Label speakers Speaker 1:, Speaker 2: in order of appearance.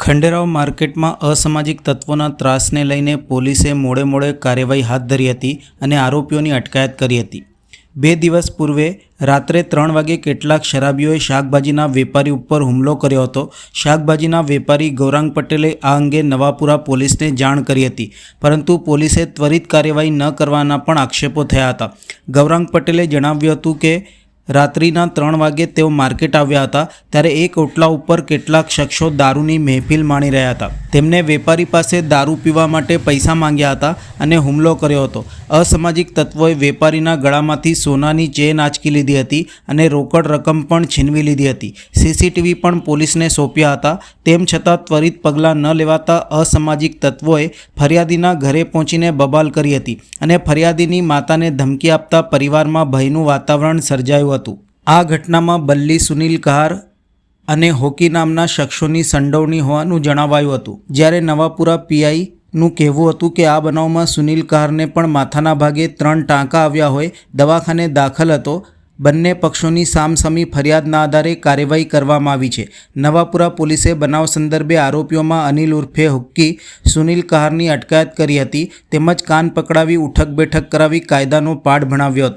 Speaker 1: ખંડેરાવ માર્કેટમાં અસામાજિક તત્વોના ત્રાસને લઈને પોલીસે મોડે મોડે કાર્યવાહી હાથ ધરી હતી અને આરોપીઓની અટકાયત કરી હતી. બે દિવસ પૂર્વે રાત્રે ત્રણ વાગે કેટલાક શરાબીઓએ શાકભાજીના વેપારી ઉપર હુમલો કર્યો હતો. શાકભાજીના વેપારી ગૌરાંગ પટેલે આ અંગે નવાપુરા પોલીસને જાણ કરી હતી, પરંતુ પોલીસે ત્વરિત કાર્યવાહી ન કરવાના પણ આક્ષેપો થયા હતા. ગૌરાંગ પટેલે જણાવ્યું હતું કે રાત્રિના ત્રણ વાગે તેઓ માર્કેટ આવ્યા હતા, ત્યારે એક ઓટલા ઉપર કેટલાક શખ્સો દારૂની મહેફિલ માણી રહ્યા હતા. તેમને વેપારી પાસે દારૂ પીવા માટે પૈસા માંગ્યા હતા અને હુમલો કર્યો હતો. અસામાજિક તત્વોએ વેપારીના ગળામાંથી સોનાની ચેન આંચકી લીધી હતી અને રોકડ રકમ પણ છીનવી લીધી હતી. સીસીટીવી પણ પોલીસને સોંપ્યા હતા. તેમ છતાં ત્વરિત પગલાં ન લેવાતા અસામાજિક તત્વોએ ફરિયાદીના ઘરે પહોંચીને બબાલ કરી હતી અને ફરિયાદીની માતાને ધમકી આપતા પરિવારમાં ભયનું વાતાવરણ સર્જાયું હતું. આ ઘટનામાં બલ્લી સુનિલ કહાર અને હોકી નામના શખ્સોની સંડોવણી હોવાનું જણાવાયું હતું. જ્યારે નવાપુરા પીઆઈનું કહેવું હતું કે, આ બનાવમાં સુનિલ કહારને પણ માથાના ભાગે ત્રણ ટાંકા આવ્યા હોય, દવાખાને દાખલ હતો, બંને પક્ષોની સામસામી ફરિયાદના આધારે કાર્યવાહી કરવામાં આવી છે. નવાપુરા પોલીસે બનાવ સંદર્ભે આરોપીઓમાં અનિલ ઉર્ફે હુક્કી, સુનિલ કહારની અટકાયત કરી હતી, તેમજ કાન પકડાવી, ઉઠક બેઠક કરાવી કાયદાનો પાઠ ભણાવ્યો હતો.